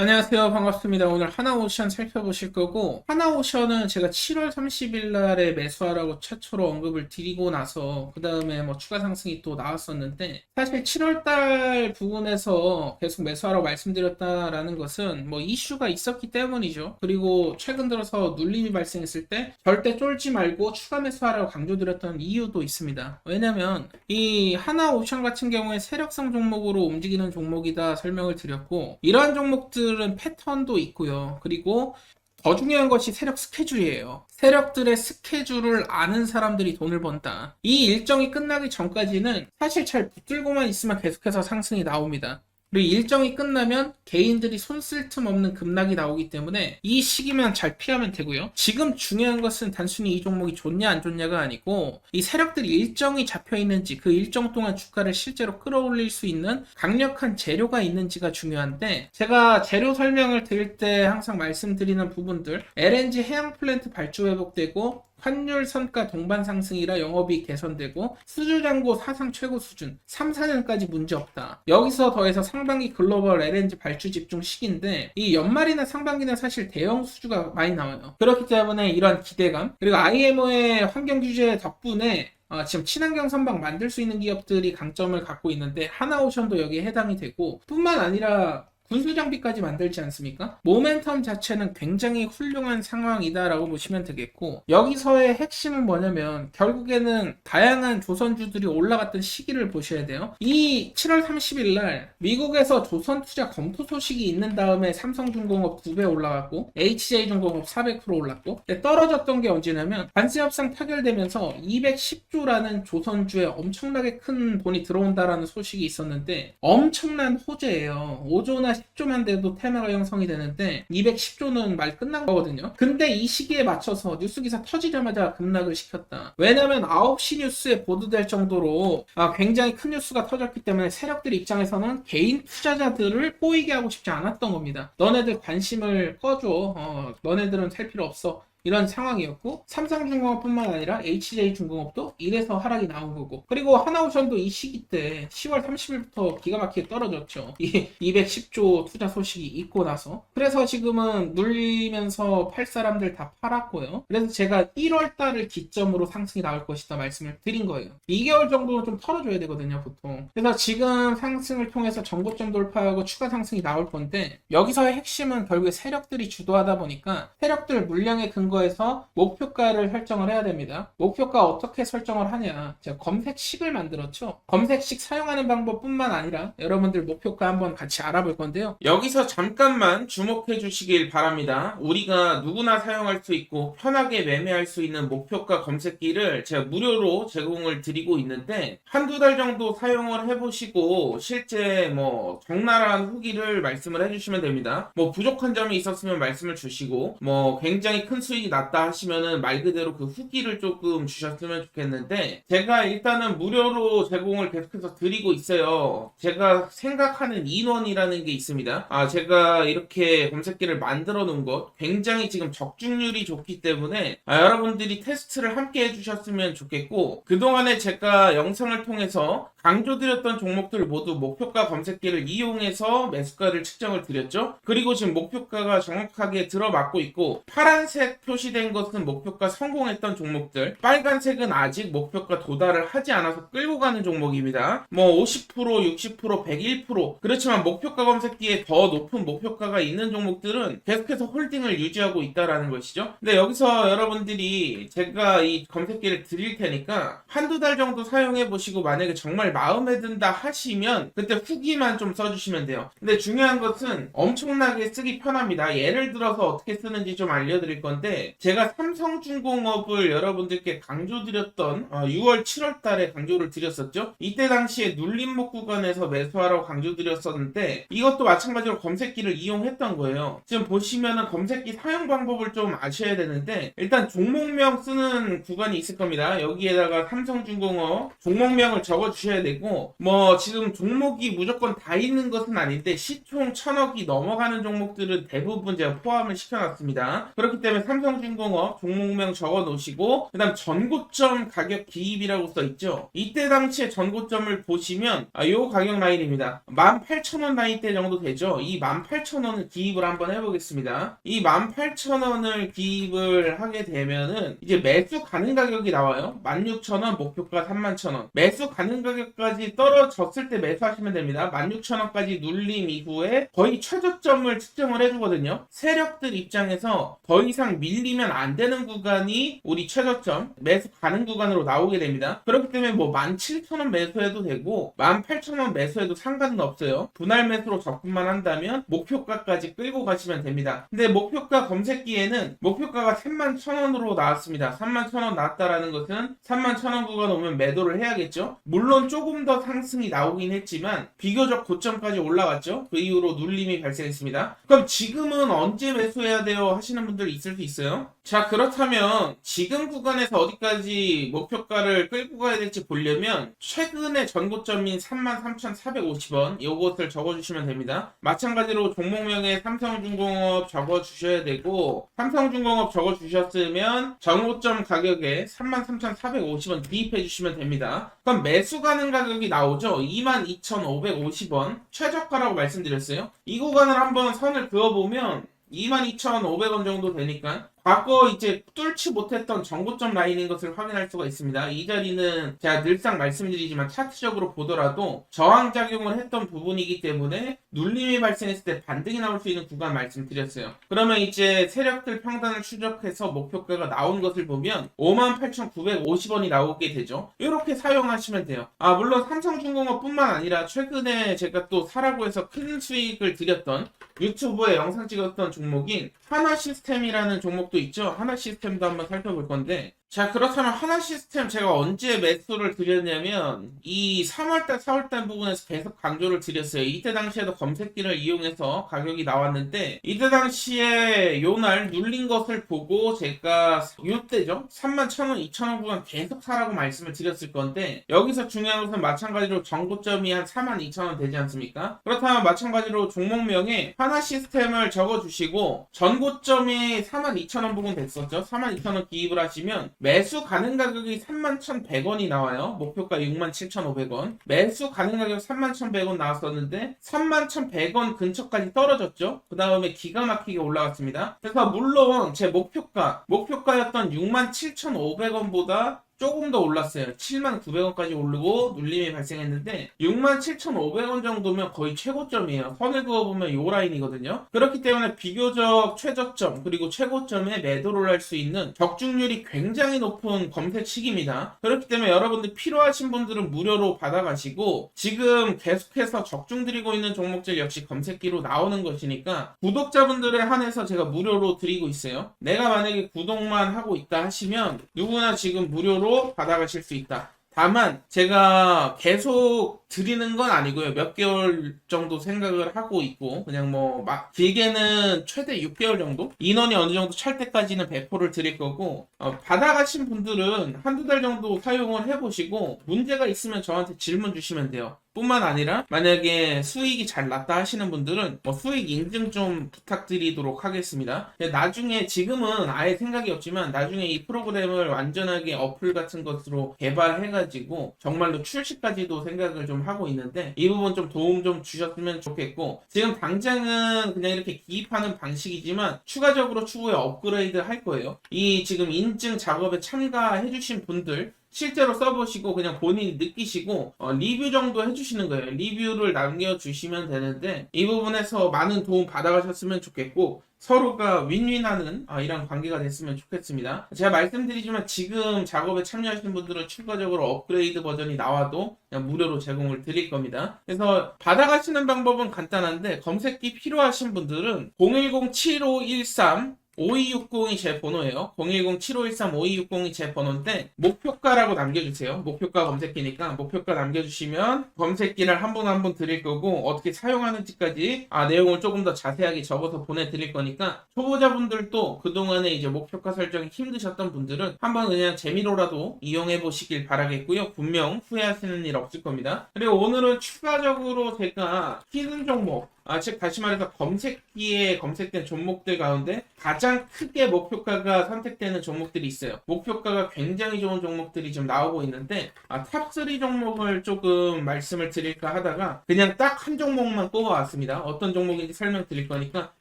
안녕하세요. 반갑습니다. 오늘 하나오션 살펴보실 거고, 하나오션은 제가 7월 30일 날에 매수하라고 최초로 언급을 드리고 나서, 그 다음에 뭐 추가 상승이 또 나왔었는데, 사실 7월 달 부분에서 계속 매수하라고 말씀드렸다라는 것은 뭐 이슈가 있었기 때문이죠. 그리고 최근 들어서 눌림이 발생했을 때 절대 쫄지 말고 추가 매수하라고 강조드렸던 이유도 있습니다. 왜냐면 이 하나오션 같은 경우에 세력성 종목으로 움직이는 종목이다 설명을 드렸고, 이러한 종목들 은 패턴도 있고요. 그리고 더 중요한 것이 세력 스케줄이에요. 세력들의 스케줄을 아는 사람들이 돈을 번다. 이 일정이 끝나기 전까지는 사실 잘 붙들고만 있으면 계속해서 상승이 나옵니다. 그리고 일정이 끝나면 개인들이 손 쓸 틈 없는 급락이 나오기 때문에 이 시기만 잘 피하면 되고요. 지금 중요한 것은 단순히 이 종목이 좋냐 안 좋냐가 아니고 이 세력들이 일정이 잡혀 있는지 그 일정 동안 주가를 실제로 끌어올릴 수 있는 강력한 재료가 있는지가 중요한데 제가 재료 설명을 드릴 때 항상 말씀드리는 부분들 LNG 해양 플랜트 발주 회복되고 환율 선가 동반 상승이라 영업이익 개선되고 수주 잔고 사상 최고 수준 3, 4년까지 문제 없다. 여기서 더해서 상반기 글로벌 LNG 발주 집중 시기인데 이 연말이나 상반기는 사실 대형 수주가 많이 나와요. 그렇기 때문에 이러한 기대감 그리고 IMO의 환경 규제 덕분에 어, 지금 친환경 선박 만들 수 있는 기업들이 강점을 갖고 있는데 하나오션도 여기에 해당이 되고 뿐만 아니라 군수 장비까지 만들지 않습니까? 모멘텀 자체는 굉장히 훌륭한 상황이다라고 보시면 되겠고 여기서의 핵심은 뭐냐면 결국에는 다양한 조선주들이 올라갔던 시기를 보셔야 돼요. 이 7월 30일 날 미국에서 조선 투자 검토 소식이 있는 다음에 삼성중공업 2배 올라갔고 HJ중공업 400% 올랐고 떨어졌던 게 언제냐면 관세 협상 타결되면서 210조라는 조선주에 엄청나게 큰 돈이 들어온다라는 소식이 있었는데 엄청난 호재예요. 5조나 10조만 돼도 테마가 형성이 되는데 210조는 말 끝난 거거든요. 근데 이 시기에 맞춰서 뉴스 기사 터지자마자 급락을 시켰다. 왜냐면 9시 뉴스에 보도될 정도로 아, 굉장히 큰 뉴스가 터졌기 때문에 세력들 입장에서는 개인 투자자들을 꼬이게 하고 싶지 않았던 겁니다. 너네들 관심을 꺼줘. 어, 너네들은 살 필요 없어. 이런 상황이었고 삼성중공업뿐만 아니라 HJ중공업도 이래서 하락이 나온 거고. 그리고 하나오션도 이 시기 때 10월 30일부터 기가 막히게 떨어졌죠. 이 210조 투자 소식이 있고 나서. 그래서 지금은 눌리면서 팔 사람들 다 팔았고요. 그래서 제가 1월 달을 기점으로 상승이 나올 것이다 말씀을 드린 거예요. 2개월 정도는 좀 털어줘야 되거든요 보통. 그래서 지금 상승을 통해서 전고점 돌파하고 추가 상승이 나올 건데 여기서의 핵심은 결국에 세력들이 주도하다 보니까 세력들 물량의 근거 에서 목표가를 설정을 해야 됩니다. 목표가 어떻게 설정을 하냐? 제가 검색식을 만들었죠. 검색식 사용하는 방법뿐만 아니라 여러분들 목표가 한번 같이 알아볼 건데요. 여기서 잠깐만 주목해 주시길 바랍니다. 우리가 누구나 사용할 수 있고 편하게 매매할 수 있는 목표가 검색기를 제가 무료로 제공을 드리고 있는데 한두 달 정도 사용을 해보시고 실제 뭐 적나라한 후기를 말씀을 해주시면 됩니다. 뭐 부족한 점이 있었으면 말씀을 주시고 뭐 굉장히 큰 수익 이 났다 하시면은 말 그대로 그 후기를 조금 주셨으면 좋겠는데 제가 일단은 무료로 제공을 계속해서 드리고 있어요. 제가 생각하는 인원이라는 게 있습니다. 아 제가 이렇게 검색기를 만들어 놓은 것 굉장히 지금 적중률이 좋기 때문에 아, 여러분들이 테스트를 함께 해주셨으면 좋겠고 그동안에 제가 영상을 통해서 강조드렸던 종목들 모두 목표가 검색기를 이용해서 매수가를 측정을 드렸죠. 그리고 지금 목표가가 정확하게 들어맞고 있고 파란색 표시된 것은 목표가 성공했던 종목들, 빨간색은 아직 목표가 도달을 하지 않아서 끌고 가는 종목입니다. 뭐 50%, 60%, 101% 그렇지만 목표가 검색기에 더 높은 목표가가 있는 종목들은 계속해서 홀딩을 유지하고 있다라는 것이죠. 근데 여기서 여러분들이 제가 이 검색기를 드릴 테니까 한두 달 정도 사용해 보시고 만약에 정말 마음에 든다 하시면 그때 후기만 좀 써주시면 돼요. 근데 중요한 것은 엄청나게 쓰기 편합니다. 예를 들어서 어떻게 쓰는지 좀 알려드릴 건데 제가 삼성중공업을 여러분들께 강조드렸던 6월 7월 달에 강조를 드렸었죠. 이때 당시에 눌림목 구간에서 매수하라고 강조드렸었는데 이것도 마찬가지로 검색기를 이용했던 거예요. 지금 보시면은 검색기 사용 방법을 좀 아셔야 되는데 일단 종목명 쓰는 구간이 있을 겁니다. 여기에다가 삼성중공업 종목명을 적어 주셔야 주셔야 되고 뭐 지금 종목이 무조건 다 있는 것은 아닌데 시총 천억이 넘어가는 종목들은 대부분 제가 포함을 시켜놨습니다. 그렇기 때문에 삼성중공업 종목명 적어 놓으시고 그다음 전고점 가격 기입이라고 써 있죠. 이때 당시에 전고점을 보시면 아, 요 가격 라인입니다. 18,000원 라인대 정도 되죠. 이 18,000원을 기입을 한번 해보겠습니다. 이 18,000원을 기입을 하게 되면은 이제 매수 가능 가격이 나와요. 16,000원 목표가 31,000원. 매수 가능 가격 까지 떨어졌을 때 매수하시면 됩니다. 16,000원까지 눌림 이후에 거의 최저점을 측정을 해주거든요. 세력들 입장에서 더 이상 밀리면 안 되는 구간이 우리 최저점 매수 가능 구간으로 나오게 됩니다. 그렇기 때문에 뭐 17,000원 매수해도 되고 18,000원 매수해도 상관은 없어요. 분할 매수로 접근만 한다면 목표가까지 끌고 가시면 됩니다. 근데 목표가 검색기에는 목표가가 31,000원으로 나왔습니다. 31,000원 나왔다라는 것은 31,000원 구간 오면 매도를 해야겠죠. 물론 조금 더 상승이 나오긴 했지만 비교적 고점까지 올라갔죠. 그 이후로 눌림이 발생했습니다. 그럼 지금은 언제 매수해야 돼요? 하시는 분들 있을 수 있어요. 자 그렇다면 지금 구간에서 어디까지 목표가를 끌고 가야 될지 보려면 최근의 전고점인 33,450원 이것을 적어주시면 됩니다. 마찬가지로 종목명에 삼성중공업 적어주셔야 되고 삼성중공업 적어주셨으면 전고점 가격에 33,450원 기입해 주시면 됩니다. 그럼 매수 가능 가격이 나오죠. 22,550원 최저가라고 말씀드렸어요. 이 구간을 한번 선을 그어보면 22,500원 정도 되니까 과거 이제 뚫지 못했던 정고점 라인인 것을 확인할 수가 있습니다. 이 자리는 제가 늘상 말씀드리지만 차트적으로 보더라도 저항작용을 했던 부분이기 때문에 눌림이 발생했을 때 반등이 나올 수 있는 구간 말씀드렸어요. 그러면 이제 세력들 평단을 추적해서 목표가가 나온 것을 보면 58,950원이 나오게 되죠. 이렇게 사용하시면 돼요. 아 물론 삼성중공업뿐만 아니라 최근에 제가 또 사라고 해서 큰 수익을 드렸던 유튜브에 영상 찍었던 종목인 하나 시스템이라는 종목도 있죠. 하나 시스템도 한번 살펴볼 건데 자 그렇다면 하나 시스템 제가 언제 매수를 드렸냐면 이 3월달 4월달 부분에서 계속 강조를 드렸어요. 이때 당시에도 검색기를 이용해서 가격이 나왔는데 이때 당시에 요날 눌린 것을 보고 제가 요때죠? 3만 1천원 2천원 구간 계속 사라고 말씀을 드렸을 건데 여기서 중요한 것은 마찬가지로 정고점이 한 4만 2천원 되지 않습니까? 그렇다면 마찬가지로 종목명에 하나 시스템을 적어주시고 전고점이 4만 2천원 부분 됐었죠? 4만 2천원 기입을 하시면 매수 가능 가격이 31,100원이 나와요. 목표가 67,500원. 매수 가능 가격 31,100원 나왔었는데 31,100원 근처까지 떨어졌죠. 그 다음에 기가 막히게 올라갔습니다. 그래서 물론 제 목표가 목표가였던 67,500원보다 조금 더 올랐어요. 7,900원까지 오르고 눌림이 발생했는데 67,500원 정도면 거의 최고점이에요. 선을 그어보면 요 라인이거든요. 그렇기 때문에 비교적 최저점 그리고 최고점에 매도를 할 수 있는 적중률이 굉장히 높은 검색 시기입니다. 그렇기 때문에 여러분들 필요하신 분들은 무료로 받아가시고 지금 계속해서 적중 드리고 있는 종목들 역시 검색기로 나오는 것이니까 구독자분들에 한해서 제가 무료로 드리고 있어요. 내가 만약에 구독만 하고 있다 하시면 누구나 지금 무료로 받아가실 수 있다. 다만 제가 계속 드리는 건 아니고요. 몇 개월 정도 생각을 하고 있고 그냥 뭐 막 길게는 최대 6개월 정도 인원이 어느 정도 찰 때까지는 배포를 드릴 거고 어, 받아가신 분들은 한두 달 정도 사용을 해보시고 문제가 있으면 저한테 질문 주시면 돼요. 뿐만 아니라 만약에 수익이 잘 났다 하시는 분들은 뭐 수익 인증 좀 부탁드리도록 하겠습니다. 나중에 지금은 아예 생각이 없지만 나중에 이 프로그램을 완전하게 어플 같은 것으로 개발해가지고 정말로 출시까지도 생각을 좀 하고 있는데 이 부분 좀 도움 좀 주셨으면 좋겠고 지금 당장은 그냥 이렇게 기입하는 방식이지만 추가적으로 추후에 업그레이드 할 거예요. 이 지금 인증 작업에 참가해주신 분들 실제로 써보시고 그냥 본인이 느끼시고 어, 리뷰 정도 해주시는 거예요. 리뷰를 남겨주시면 되는데 이 부분에서 많은 도움 받아가셨으면 좋겠고 서로가 윈윈하는 아, 이런 관계가 됐으면 좋겠습니다. 제가 말씀드리지만 지금 작업에 참여하시는 분들은 추가적으로 업그레이드 버전이 나와도 그냥 무료로 제공을 드릴 겁니다. 그래서 받아가시는 방법은 간단한데 검색기 필요하신 분들은 010-7513 5260이 제 번호예요. 010-7513-5260이 제 번호인데 목표가라고 남겨주세요. 목표가 검색기니까 목표가 남겨주시면 검색기를 한 분 한 분 드릴 거고 어떻게 사용하는지까지 아 내용을 조금 더 자세하게 적어서 보내드릴 거니까 초보자분들도 그동안에 이제 목표가 설정이 힘드셨던 분들은 한번 그냥 재미로라도 이용해 보시길 바라겠고요. 분명 후회하시는 일 없을 겁니다. 그리고 오늘은 추가적으로 제가 히든 종목 아, 즉 다시 말해서 검색기에 검색된 종목들 가운데 가장 크게 목표가가 선택되는 종목들이 있어요. 목표가가 굉장히 좋은 종목들이 좀 나오고 있는데 아, 탑3 종목을 조금 말씀을 드릴까 하다가 그냥 딱 한 종목만 뽑아왔습니다. 어떤 종목인지 설명드릴 거니까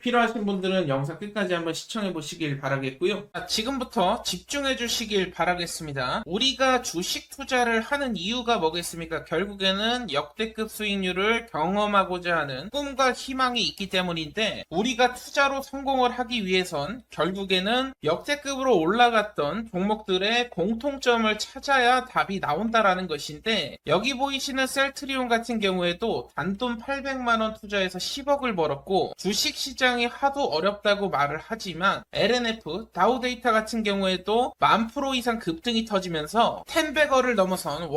필요하신 분들은 영상 끝까지 한번 시청해 보시길 바라겠고요. 아, 지금부터 집중해 주시길 바라겠습니다. 우리가 주식 투자를 하는 이유가 뭐겠습니까? 결국에는 역대급 수익률을 경험하고자 하는 꿈과 희망이 있기 때문인데 우리가 투자로 성공을 하기 위해선 결국에는 역대급으로 올라갔던 종목들의 공통점을 찾아야 답이 나온다라는 것인데 여기 보이시는 셀트리온 같은 경우에도 단돈 800만 원 투자해서 10억을 벌었고 주식 시장이 하도 어렵다고 말을 하지만 LNF 다우데이터 같은 경우에도 만 프로 이상 급등이 터지면서 10백어를 넘어선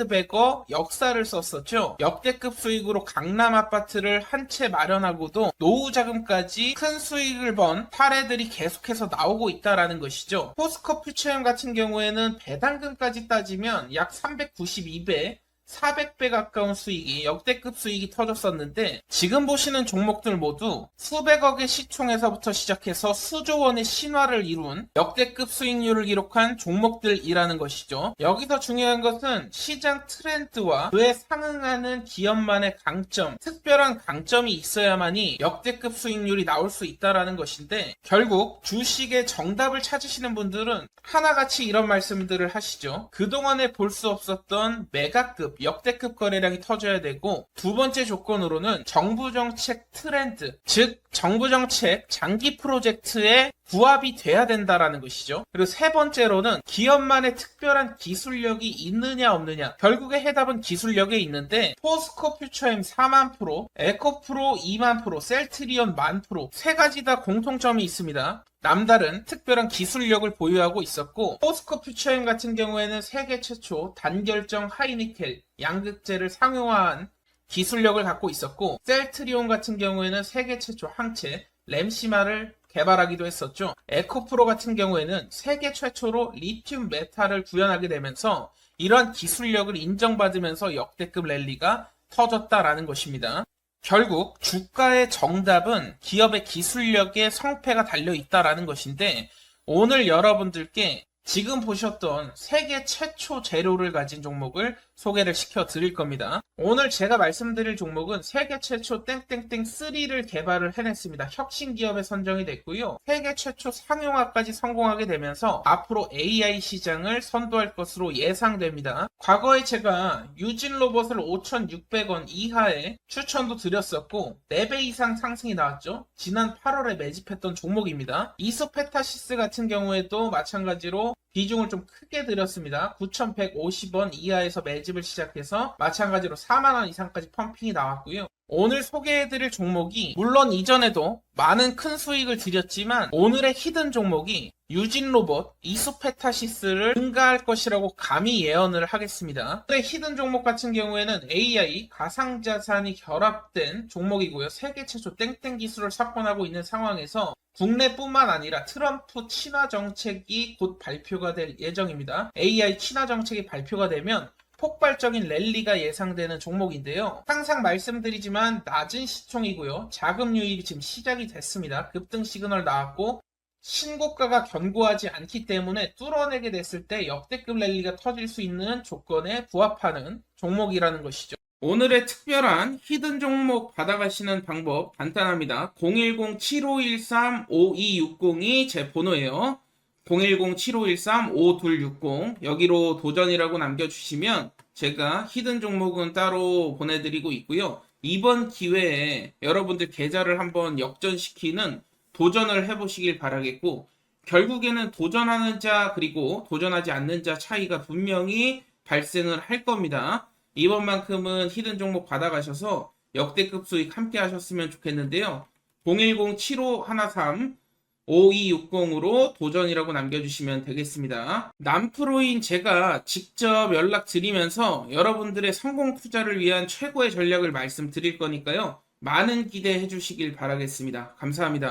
100백어 역사를 썼었죠. 역대급 수익으로 강남 아파트를 한채 마련하고도 노후 자금까지 큰 수익을 번 사례들이 계속해서 나오고 있다라는 것이죠. 포스코 퓨처엠 같은 경우에는 배당금까지 따지면 약 392배 400배 가까운 수익이 역대급 수익이 터졌었는데 지금 보시는 종목들 모두 수백억의 시총에서부터 시작해서 수조 원의 신화를 이룬 역대급 수익률을 기록한 종목들이라는 것이죠. 여기서 중요한 것은 시장 트렌드와 그에 상응하는 기업만의 강점, 특별한 강점이 있어야만이 역대급 수익률이 나올 수 있다라는 것인데 결국 주식의 정답을 찾으시는 분들은 하나같이 이런 말씀들을 하시죠. 그동안에 볼 수 없었던 메가급 역대급 거래량이 터져야 되고 두 번째 조건으로는 정부 정책 트렌드, 즉 정부 정책 장기 프로젝트에 부합이 돼야 된다라는 것이죠. 그리고 세 번째로는 기업만의 특별한 기술력이 있느냐 없느냐. 결국에 해답은 기술력에 있는데 포스코 퓨처엠 4만 프로, 에코프로 2만 프로, 셀트리온 만 프로 세 가지 다 공통점이 있습니다. 남다른 특별한 기술력을 보유하고 있었고 포스코 퓨처엠 같은 경우에는 세계 최초 단결정 하이니켈 양극재를 상용화한 기술력을 갖고 있었고 셀트리온 같은 경우에는 세계 최초 항체 램시마를 개발하기도 했었죠. 에코프로 같은 경우에는 세계 최초로 리튬 메탈을 구현하게 되면서 이러한 기술력을 인정받으면서 역대급 랠리가 터졌다라는 것입니다. 결국 주가의 정답은 기업의 기술력에 성패가 달려 있다라는 것인데 오늘 여러분들께 지금 보셨던 세계 최초 재료를 가진 종목을 소개를 시켜 드릴 겁니다. 오늘 제가 말씀드릴 종목은 세계 최초 땡땡땡 3를 개발을 해냈습니다. 혁신 기업에 선정이 됐고요. 세계 최초 상용화까지 성공하게 되면서 앞으로 AI 시장을 선도할 것으로 예상됩니다. 과거에 제가 유진 로봇을 5,600원 이하에 추천도 드렸었고 4배 이상 상승이 나왔죠. 지난 8월에 매집했던 종목입니다. 이소페타시스 같은 경우에도 마찬가지로 비중을 좀 크게 들였습니다. 9,150원 이하에서 매집을 시작해서 마찬가지로 4만원 이상까지 펌핑이 나왔고요. 오늘 소개해드릴 종목이 물론 이전에도 많은 큰 수익을 드렸지만 오늘의 히든 종목이 유진 로봇 이소페타시스를 능가할 것이라고 감히 예언을 하겠습니다. 오늘의 히든 종목 같은 경우에는 AI 가상자산이 결합된 종목이고요. 세계 최초 땡땡 기술을 석권하고 있는 상황에서 국내뿐만 아니라 트럼프 친화 정책이 곧 발표가 될 예정입니다. AI 친화 정책이 발표가 되면 폭발적인 랠리가 예상되는 종목인데요. 항상 말씀드리지만 낮은 시총이고요. 자금 유입이 지금 시작이 됐습니다. 급등 시그널 나왔고 신고가가 견고하지 않기 때문에 뚫어내게 됐을 때 역대급 랠리가 터질 수 있는 조건에 부합하는 종목이라는 것이죠. 오늘의 특별한 히든 종목 받아가시는 방법 간단합니다. 010-7513-5260이 제 번호예요. 010-7513-5260 여기로 도전이라고 남겨주시면 제가 히든 종목은 따로 보내드리고 있고요. 이번 기회에 여러분들 계좌를 한번 역전시키는 도전을 해보시길 바라겠고 결국에는 도전하는 자 그리고 도전하지 않는 자 차이가 분명히 발생을 할 겁니다. 이번만큼은 히든 종목 받아가셔서 역대급 수익 함께 하셨으면 좋겠는데요. 010-7513 5260으로 도전이라고 남겨주시면 되겠습니다. 남프로인 제가 직접 연락드리면서 여러분들의 성공 투자를 위한 최고의 전략을 말씀드릴 거니까요. 많은 기대해 주시길 바라겠습니다. 감사합니다.